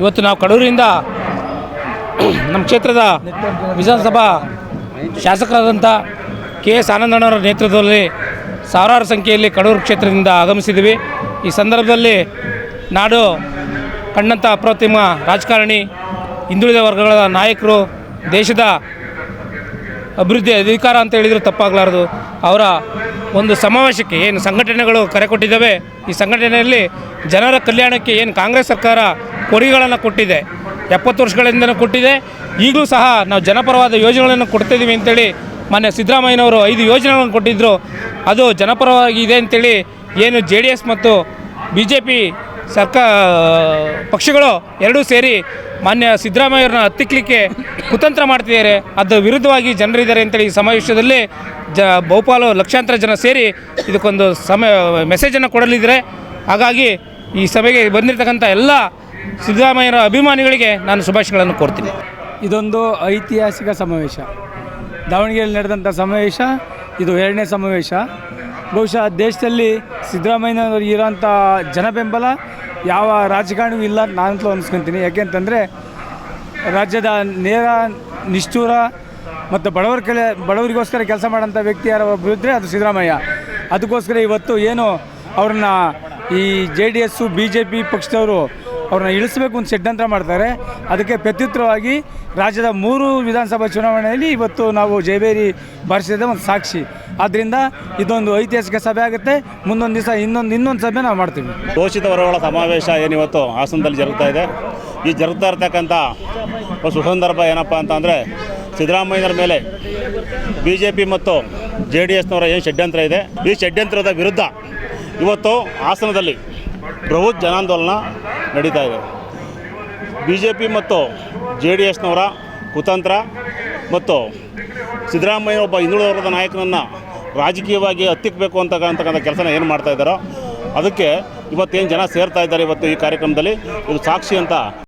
ಇವತ್ತು ನಾವು ಕಡೂರಿಂದ ನಮ್ಮ ಕ್ಷೇತ್ರದ ವಿಧಾನಸಭಾ ಶಾಸಕರಾದಂಥ ಕೆ ಎಸ್ ಆನಂದಣ್ಣವರ ನೇತೃತ್ವದಲ್ಲಿ ಸಾವಿರಾರು ಸಂಖ್ಯೆಯಲ್ಲಿ ಕಡೂರು ಕ್ಷೇತ್ರದಿಂದ ಆಗಮಿಸಿದ್ದೀವಿ ಈ ಸಂದರ್ಭದಲ್ಲಿ ನಾಡು ಕಂಡಂಥ ಅಪ್ರತಿಮ ರಾಜಕಾರಣಿ, ಹಿಂದುಳಿದ ವರ್ಗಗಳ ನಾಯಕರು, ದೇಶದ ಅಭಿವೃದ್ಧಿ ಅಧಿಕಾರ ಅಂತ ಹೇಳಿದರೂ ತಪ್ಪಾಗಲಾರದು. ಅವರ ಒಂದು ಸಮಾವೇಶಕ್ಕೆ ಏನು ಸಂಘಟನೆಗಳು ಕರೆ ಕೊಟ್ಟಿದ್ದಾವೆ, ಈ ಸಂಘಟನೆಯಲ್ಲಿ ಜನರ ಕಲ್ಯಾಣಕ್ಕೆ ಏನು ಕಾಂಗ್ರೆಸ್ ಸರ್ಕಾರ ಕೊಡುಗೆಗಳನ್ನು ಕೊಟ್ಟಿದೆ, ಎಪ್ಪತ್ತು ವರ್ಷಗಳಿಂದನೂ ಕೊಟ್ಟಿದೆ, ಈಗಲೂ ಸಹ ನಾವು ಜನಪರವಾದ ಯೋಜನೆಗಳನ್ನು ಕೊಡ್ತಿದ್ದೀವಿ ಅಂತೇಳಿ ಮೊನ್ನೆ ಸಿದ್ದರಾಮಯ್ಯನವರು ಐದು ಯೋಜನೆಗಳನ್ನು ಕೊಟ್ಟಿದ್ದರು ಅದು ಜನಪರವಾಗಿದೆ ಅಂತೇಳಿ ಏನು ಜೆ ಡಿ ಎಸ್ ಮತ್ತು ಬಿ ಜೆ ಪಿ ಸರ್ಕಾ, ಪಕ್ಷಗಳು ಎರಡೂ ಸೇರಿ ಮಾನ್ಯ ಸಿದ್ದರಾಮಯ್ಯವ್ರನ್ನ ಹತ್ತಿಕ್ಲಿಕ್ಕೆ ಕುತಂತ್ರ ಮಾಡ್ತಿದ್ದಾರೆ. ಅದರ ವಿರುದ್ಧವಾಗಿ ಜನರಿದ್ದಾರೆ ಅಂತೇಳಿ ಈ ಸಮಾವೇಶದಲ್ಲಿ ಜ ಬಹುಪಾಲು ಲಕ್ಷಾಂತರ ಜನ ಸೇರಿ ಇದಕ್ಕೊಂದು ಸಮ ಮೆಸೇಜನ್ನು ಕೊಡಲಿದ್ದಾರೆ. ಹಾಗಾಗಿ ಈ ಸಭೆಗೆ ಬಂದಿರತಕ್ಕಂಥ ಎಲ್ಲ ಸಿದ್ದರಾಮಯ್ಯರ ಅಭಿಮಾನಿಗಳಿಗೆ ನಾನು ಶುಭಾಶಯಗಳನ್ನು ಕೋರ್ತೀನಿ. ಇದೊಂದು ಐತಿಹಾಸಿಕ ಸಮಾವೇಶ. ದಾವಣಗೆರೆಯಲ್ಲಿ ನಡೆದಂಥ ಸಮಾವೇಶ, ಇದು ಎರಡನೇ ಸಮಾವೇಶ. ಬಹುಶಃ ದೇಶದಲ್ಲಿ ಸಿದ್ದರಾಮಯ್ಯನವರು ಇರೋಂಥ ಜನಬೆಂಬಲ ಯಾವ ರಾಜಕಾರಣಿಯೂ ಇಲ್ಲ ಅಂತ ನಾನಂತಲೂ ಯಾಕೆ ಯಾಕೆಂತಂದರೆ ರಾಜ್ಯದ ನೇರ, ನಿಷ್ಠೂರ ಮತ್ತು ಬಡವರ ಕೆಲ, ಬಡವರಿಗೋಸ್ಕರ ಕೆಲಸ ಮಾಡೋಂಥ ವ್ಯಕ್ತಿ ಯಾರು ಒಬ್ಬರು ಇದ್ದರೆ ಅದು ಸಿದ್ದರಾಮಯ್ಯ. ಅದಕ್ಕೋಸ್ಕರ ಇವತ್ತು ಏನು ಅವ್ರನ್ನ ಈ J D S, B J P ಪಕ್ಷದವರು ಅವ್ರನ್ನ ಇಳಿಸಬೇಕು ಅಂತ ಷಡ್ಯಂತ್ರ ಮಾಡ್ತಾರೆ. ಅದಕ್ಕೆ ಪ್ರತ್ಯುತ್ತರವಾಗಿ ರಾಜ್ಯದ ಮೂರು ವಿಧಾನಸಭಾ ಚುನಾವಣೆಯಲ್ಲಿ ಇವತ್ತು ನಾವು ಜೈಬೇರಿ ಬಾರಿಸಿದ ಒಂದು ಸಾಕ್ಷಿ. ಆದ್ದರಿಂದ ಇದೊಂದು ಐತಿಹಾಸಿಕ ಸಭೆ ಆಗುತ್ತೆ. ಮುಂದೊಂದು ದಿವಸ ಇನ್ನೊಂದು ಇನ್ನೊಂದು ಸಭೆ ನಾವು ಮಾಡ್ತೀವಿ. ಘೋಷಿತ ವರ್ಗಗಳ ಸಮಾವೇಶ ಏನಿವತ್ತು ಹಾಸನದಲ್ಲಿ ಜರುಗ್ತಾ ಇದೆ. ಈ ಜರುಗ್ತಾ ಇರ್ತಕ್ಕಂಥ ಸುಸಂದರ್ಭ ಏನಪ್ಪ ಅಂತಂದರೆ ಅಂದರೆ ಸಿದ್ದರಾಮಯ್ಯನವರ ಮೇಲೆ ಬಿ ಜೆ ಪಿ ಮತ್ತು ಜೆ ಡಿ ಎಸ್ನವರ ಏನು ಷಡ್ಯಂತ್ರ ಇದೆ. ಈ ಷಡ್ಯಂತ್ರದ ವಿರುದ್ಧ ಇವತ್ತು ಹಾಸನದಲ್ಲಿ ಬೃಹತ್ ಜನಾಂದೋಲನ ನಡೀತಾ ಇದೆ. ಬಿ ಜೆ ಪಿ ಮತ್ತು ಜೆ ಡಿ ಎಸ್ನವರ ಕುತಂತ್ರ ಮತ್ತು ಸಿದ್ದರಾಮಯ್ಯ ಒಬ್ಬ ಹಿಂದುಳಿದ ವರ್ಗದ ನಾಯಕನನ್ನು ರಾಜಕೀಯವಾಗಿ ಹತ್ತಿಕ್ಕಬೇಕು ಅಂತಕ್ಕಂಥ ಕೆಲಸನ ಏನು ಮಾಡ್ತಾ ಇದ್ದಾರೋ ಅದಕ್ಕೆ ಇವತ್ತೇನು ಜನ ಸೇರ್ತಾ ಇದ್ದಾರೆ ಇವತ್ತು ಈ ಕಾರ್ಯಕ್ರಮದಲ್ಲಿ, ಇದು ಸಾಕ್ಷಿ ಅಂತ